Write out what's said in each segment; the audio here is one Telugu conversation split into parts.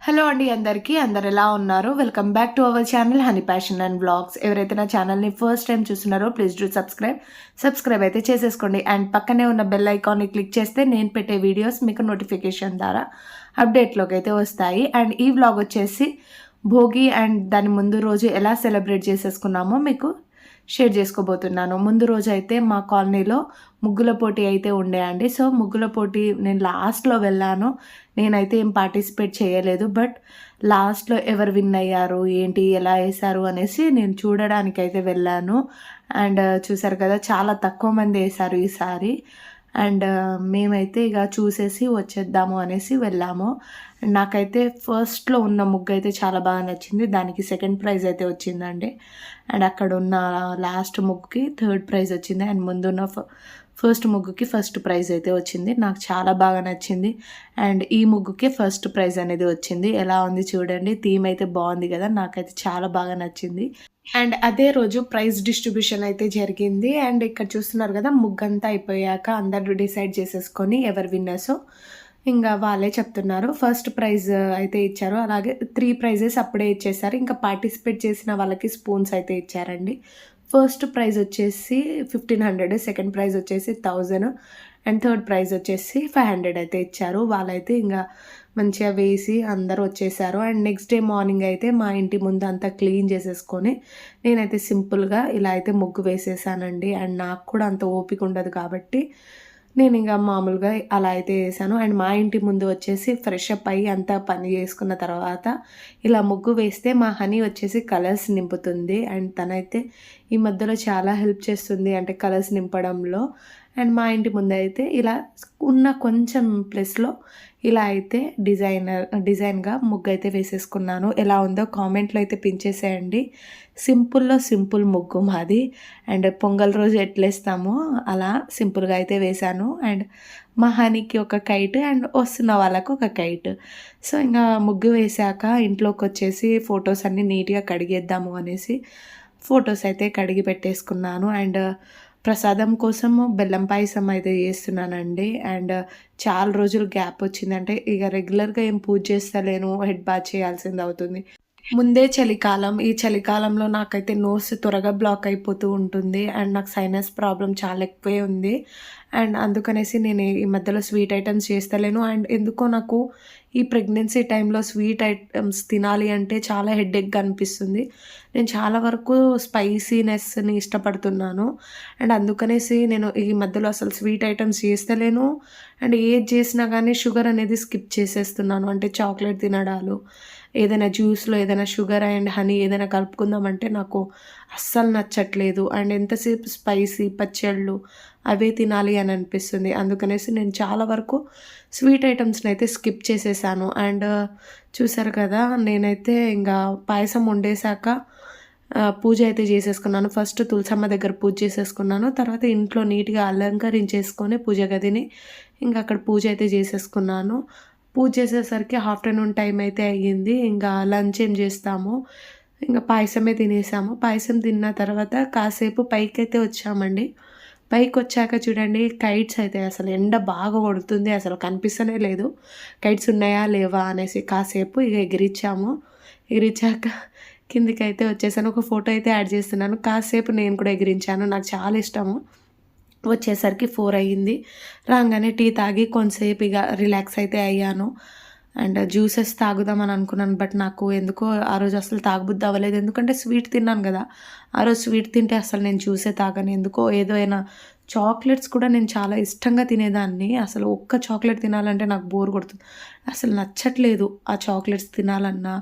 హలో అండి అందరికీ అందరు ఎలా ఉన్నారు? Welcome back to our channel honey passion and blogs ఎవరైతే నా ఛానల్ని ఫస్ట్ టైం చూస్తున్నారో ప్లీజ్ డూ సబ్స్క్రైబ్. సబ్స్క్రైబ్ అయితే చేసేసుకోండి. అండ్ పక్కనే ఉన్న బెల్ ఐకాన్ని క్లిక్ చేస్తే నేను పెట్టే వీడియోస్ మీకు నోటిఫికేషన్ ద్వారా అప్డేట్లోకి అయితే వస్తాయి. అండ్ ఈ వ్లాగ్ వచ్చేసి భోగి అండ్ దాని ముందు రోజు ఎలా సెలబ్రేట్ చేసేసుకున్నామో మీకు షేర్ చేసుకోబోతున్నాను. ముందు రోజు అయితే మా కాలనీలో ముగ్గుల పోటీ అయితే ఉండే అండి. సో ముగ్గుల పోటీ నేను లాస్ట్లో వెళ్ళాను. నేనైతే ఏం పార్టిసిపేట్ చేయలేదు. బట్ లాస్ట్లో ఎవరు విన్ అయ్యారు? ఏంటి? ఎలా వేశారు? అనేసి నేను చూడడానికి అయితే వెళ్ళాను. అండ్ చూసారు కదా చాలా తక్కువ మంది వేశారు ఈసారి. అండ్ మేమైతే ఇక చూసేసి వచ్చేద్దాము అనేసి వెళ్ళాము. నాకైతే ఫస్ట్లో ఉన్న ముగ్గు అయితే చాలా బాగా నచ్చింది. దానికి సెకండ్ ప్రైజ్ అయితే వచ్చిందండి. అండ్ అక్కడ ఉన్న లాస్ట్ ముగ్గుకి థర్డ్ ప్రైజ్ వచ్చింది. అండ్ ముందున్న ఫస్ట్ ముగ్గుకి ఫస్ట్ ప్రైజ్ అయితే వచ్చింది. నాకు చాలా బాగా నచ్చింది. అండ్ ఈ ముగ్గుకి ఫస్ట్ ప్రైజ్ అనేది వచ్చింది. ఎలా ఉంది చూడండి. థీమ్ అయితే బాగుంది కదా. నాకైతే చాలా బాగా నచ్చింది. అండ్ అదే రోజు ప్రైజ్ డిస్ట్రిబ్యూషన్ అయితే జరిగింది. అండ్ ఇక్కడ చూస్తున్నారు కదా ముగ్గంతా అయిపోయాక అందరు డిసైడ్ చేసేసుకొని ఎవరు విన్నర్సో. ఇంకా వాళ్ళే చెప్తున్నారు. ఫస్ట్ ప్రైజ్ అయితే ఇచ్చారు. అలాగే త్రీ ప్రైజెస్ అప్పుడే ఇచ్చేసారు ఇంకా పార్టిసిపేట్ చేసిన వాళ్ళకి స్పూన్స్ అయితే ఇచ్చారండి. ఫస్ట్ ప్రైజ్ వచ్చేసి ఫిఫ్టీన్ హండ్రెడ్ సెకండ్ ప్రైజ్ వచ్చేసి థౌజండ్ అండ్ థర్డ్ ప్రైజ్ వచ్చేసి ఫైవ్ హండ్రెడ్ అయితే ఇచ్చారు. వాళ్ళైతే ఇంకా మంచిగా వేసి అందరూ వచ్చేసారు. అండ్ నెక్స్ట్ డే మార్నింగ్ అయితే మా ఇంటి ముందు అంతా క్లీన్ చేసేసుకొని నేనైతే సింపుల్గా ఇలా అయితే ముగ్గు వేసేసానండి. అండ్ నాకు కూడా అంత ఓపిక ఉండదు కాబట్టి నేను ఇంకా మామూలుగా అలా అయితే వేసాను అండ్ మా ఇంటి ముందు వచ్చేసి ఫ్రెష్ అప్ అయ్యి అంతా పని చేసుకున్న తర్వాత ఇలా ముగ్గు వేస్తే మా హనీ వచ్చేసి కలర్స్ నింపుతుంది. అండ్ తనైతే ఈ మధ్యలో చాలా హెల్ప్ చేస్తుంది అంటే కలర్స్ నింపడంలో. అండ్ మా ఇంటి ముందు అయితే ఇలా ఉన్న కొంచెం ప్లేస్లో ఇలా అయితే డిజైనర్ డిజైన్గా ముగ్గు అయితే వేసేసుకున్నాను. ఎలా ఉందో కామెంట్లో అయితే పించేసేయండి సింపుల్లో సింపుల్ ముగ్గు మాది. అండ్ పొంగల్ రోజు ఎట్లేస్తామో అలా సింపుల్గా అయితే వేశాను. అండ్ మా హనీకి ఒక కైట్ అండ్ వస్తున్న వాళ్ళకు ఒక కైట్ సో ఇంకా ముగ్గు వేశాక ఇంట్లోకి వచ్చేసి ఫొటోస్ అన్నీ నీట్గా కడిగేద్దాము అనేసి ఫొటోస్ అయితే కడిగి పెట్టేసుకున్నాను. అండ్ ప్రసాదం కోసము బెల్లం పాయసం అయితే చేస్తున్నానండి. అండ్ చాలా రోజులు గ్యాప్ వచ్చిందంటే ఇక రెగ్యులర్గా ఏం పూజ చేస్తలేను హెడ్ బాత్ చేయాల్సింది అవుతుంది. ముందే చలికాలం ఈ చలికాలంలో నాకైతే నోస్ త్వరగా బ్లాక్ అయిపోతూ ఉంటుంది. అండ్ నాకు సైనస్ ప్రాబ్లం చాలా ఎక్కువే ఉంది. అండ్ అందుకనేసి నేను ఈ మధ్యలో స్వీట్ ఐటమ్స్ చేస్తలేను. అండ్ ఎందుకో నాకు ఈ ప్రెగ్నెన్సీ టైంలో స్వీట్ ఐటమ్స్ తినాలి అంటే చాలా హెడ్ఏక్గా అనిపిస్తుంది. నేను చాలా వరకు స్పైసీనెస్ని ఇష్టపడుతున్నాను. అండ్ అందుకనేసి నేను ఈ మధ్యలో అసలు స్వీట్ ఐటమ్స్ చేస్తలేను. అండ్ ఏది చేసినా కానీ షుగర్ అనేది స్కిప్ చేసేస్తున్నాను. అంటే చాక్లెట్ తినడాలు ఏదైనా జ్యూస్లో ఏదైనా షుగర్ అండ్ హనీ ఏదైనా కలుపుకుందామంటే నాకు అస్సలు నచ్చట్లేదు. అండ్ ఎంతసేపు స్పైసీ పచ్చళ్ళు అవే తినాలి అని అనిపిస్తుంది. అందుకనేసి నేను చాలా వరకు స్వీట్ ఐటమ్స్ని అయితే స్కిప్ చేసేసాను. అండ్ చూసారు కదా నేనైతే ఇంకా పాయసం వండేశాక పూజ అయితే చేసేసుకున్నాను. ఫస్ట్ తులసమ్మ దగ్గర పూజ చేసేసుకున్నాను. తర్వాత ఇంట్లో నీట్గా అలంకరించేసుకొని పూజ గదిని ఇంకా అక్కడ పూజ అయితే చేసేసుకున్నాను. పూజ చేసేసరికి ఆఫ్టర్నూన్ టైం అయితే అయ్యింది. ఇంకా లంచ్ ఏం చేస్తాము? ఇంకా పాయసమే తినేసాము. పాయసం తిన్న తర్వాత కాసేపు పైకి అయితే వచ్చామండి. పైకి వచ్చాక చూడండి కైట్స్ అయితే అసలు ఎండ బాగా కొడుతుంది అసలు కనిపిస్తూనే లేదు. కైట్స్ ఉన్నాయా లేవా అనేసి కాసేపు ఇక ఎగిరిచ్చాము. ఎగిరిచ్చాక కిందికి అయితే వచ్చేసాను. ఒక ఫోటో అయితే యాడ్ చేస్తున్నాను. కాసేపు నేను కూడా ఎగిరించాను. నాకు చాలా ఇష్టము. వచ్చేసరికి ఫోర్ అయ్యింది. రాగానే టీ తాగి కొంతసేపు ఇక రిలాక్స్ అయితే అయ్యాను. అండ్ జ్యూసెస్ తాగుదామని అనుకున్నాను బట్ నాకు ఎందుకో ఆ రోజు అసలు తాగబుద్ది అవ్వలేదు. ఎందుకంటే స్వీట్ తిన్నాను కదా ఆ రోజు స్వీట్ తింటే అసలు నేను జ్యూసే తాగను. ఎందుకో ఏదో అయినా చాక్లెట్స్ కూడా నేను చాలా ఇష్టంగా తినేదాన్ని. అసలు ఒక్క చాక్లెట్ తినాలంటే నాకు బోర్ కొడుతుంది. అసలు నచ్చట్లేదు ఆ చాక్లెట్స్ తినాలన్నా.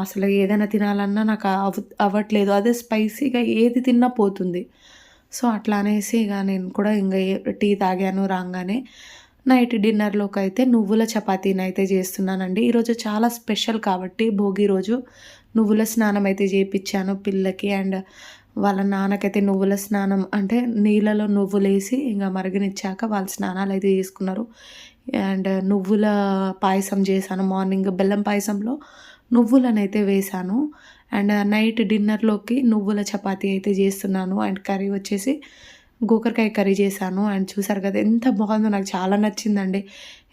అసలు ఏదైనా తినాలన్నా నాకు అవ అవ్వట్లేదు. అదే స్పైసీగా ఏది తిన్నా పోతుంది. సో అట్లా అనేసి ఇక నేను కూడా ఇంకా టీ తాగాను రాగానే. నైట్ డిన్నర్లోకి అయితే నువ్వుల చపాతీని అయితే చేస్తున్నానండి ఈరోజు చాలా స్పెషల్ కాబట్టి భోగి రోజు నువ్వుల స్నానం అయితే చేయించాను పిల్లకి అండ్ వాళ్ళ నాన్నకైతే నువ్వుల స్నానం అంటే నీళ్ళలో నువ్వులు వేసి ఇంకా మరగనిచ్చాక వాళ్ళ స్నానాలు అయితే చేసుకున్నారు. అండ్ నువ్వుల పాయసం చేశాను. మార్నింగ్ బెల్లం పాయసంలో నువ్వులను అయితే వేశాను. అండ్ నైట్ డిన్నర్లోకి నువ్వుల చపాతీ అయితే చేస్తున్నాను. అండ్ కర్రీ వచ్చేసి గోకరకాయ కర్రీ చేశాను అండ్ చూసారు కదా ఎంత బాగుందో నాకు చాలా నచ్చిందండి.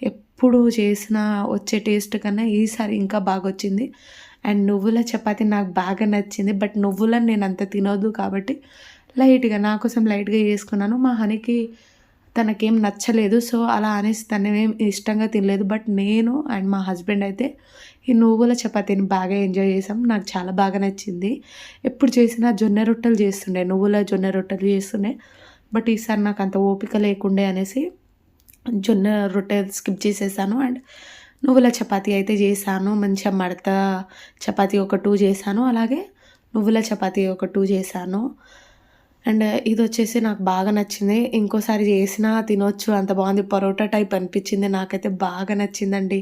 ఎప్పుడు చేసిన వచ్చే టేస్ట్ కన్నా ఈసారి ఇంకా బాగా వచ్చింది. అండ్ నువ్వుల చపాతి నాకు బాగా నచ్చింది బట్ నువ్వులను నేను అంత తినొద్దు కాబట్టి లైట్గా నా కోసం లైట్గా చేసుకున్నాను. మా హనీకి తనకేం నచ్చలేదు సో అలా అనేసి తనేం ఇష్టంగా తినలేదు. బట్ నేను అండ్ మా హస్బెండ్ అయితే ఈ నువ్వుల చపాతీని బాగా ఎంజాయ్ చేసాం. నాకు చాలా బాగా నచ్చింది. ఎప్పుడు చేసినా జొన్న రొట్టెలు చేస్తుండే నువ్వుల జొన్న రొట్టెలు చేస్తుండే. బట్ ఈసారి నాకు అంత ఓపిక లేకుండే అనేసి జొన్న రొట్టె స్కిప్ చేసేసాను. అండ్ నువ్వుల చపాతీ అయితే చేశాను. మంచిగా మడత చపాతీ ఒక టూ చేశాను. అలాగే నువ్వుల చపాతీ ఒక టూ చేశాను. అండ్ ఇది వచ్చేసి నాకు బాగా నచ్చింది. ఇంకోసారి చేసినా తినొచ్చు. అంత బాగుంది. పరోటా టైప్ అనిపించింది. నాకైతే బాగా నచ్చిందండి.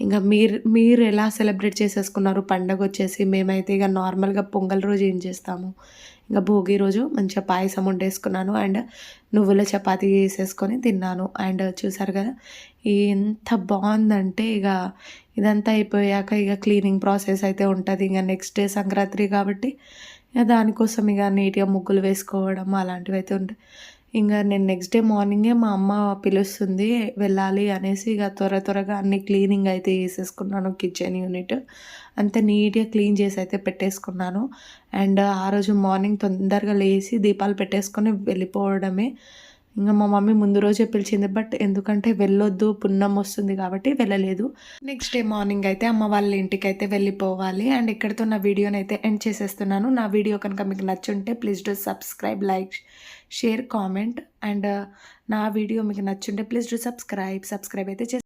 ఇంకా మీరు మీరు ఎలా సెలబ్రేట్ చేసేసుకున్నారు? పండగ వచ్చేసి మేమైతే ఇక నార్మల్గా పొంగల్ రోజు ఏం చేస్తాము? ఇంకా భోగి రోజు మంచిగా పాయసం వండేసుకున్నాను. అండ్ నువ్వుల చపాతీ చేసేసుకొని తిన్నాను. అండ్ చూసారు కదా ఎంత బాగుందంటే ఇక ఇదంతా అయిపోయాక ఇక క్లీనింగ్ ప్రాసెస్ అయితే ఉంటుంది. ఇంకా నెక్స్ట్ డే సంక్రాంతి కాబట్టి ఇక దానికోసం ఇక నీట్గా ముగ్గులు వేసుకోవడం అలాంటివి అయితే ఉంటాయి ఇంకా నేను నెక్స్ట్ డే మార్నింగే మా అమ్మ పిలుస్తుంది వెళ్ళాలి అనేసి ఇక త్వర త్వరగా అన్ని క్లీనింగ్ అయితే చేసేసుకున్నాను కిచెన్ యూనిట్ అంతా నీట్గా క్లీన్ చేసి అయితే పెట్టేసుకున్నాను. అండ్ ఆ రోజు మార్నింగ్ తొందరగా లేచి దీపాలు పెట్టేసుకొని వెళ్ళిపోవడమే. ఇంకా మా మమ్మీ ముందు రోజే పిలిచింది బట్ ఎందుకంటే వెళ్ళొద్దు పుణ్యం వస్తుంది కాబట్టి వెళ్ళలేదు. నెక్స్ట్ డే మార్నింగ్ అయితే అమ్మ వాళ్ళ ఇంటికి అయితే వెళ్ళిపోవాలి. అండ్ ఇక్కడితో నా వీడియోని అయితే ఎండ్ చేసేస్తున్నాను. నా వీడియో కనుక మీకు నచ్చుంటే please do subscribe like share comment and నా వీడియో మీకు నచ్చుంటే ప్లీజ్ డూ సబ్స్క్రైబ్ సబ్స్క్రైబ్ అయితే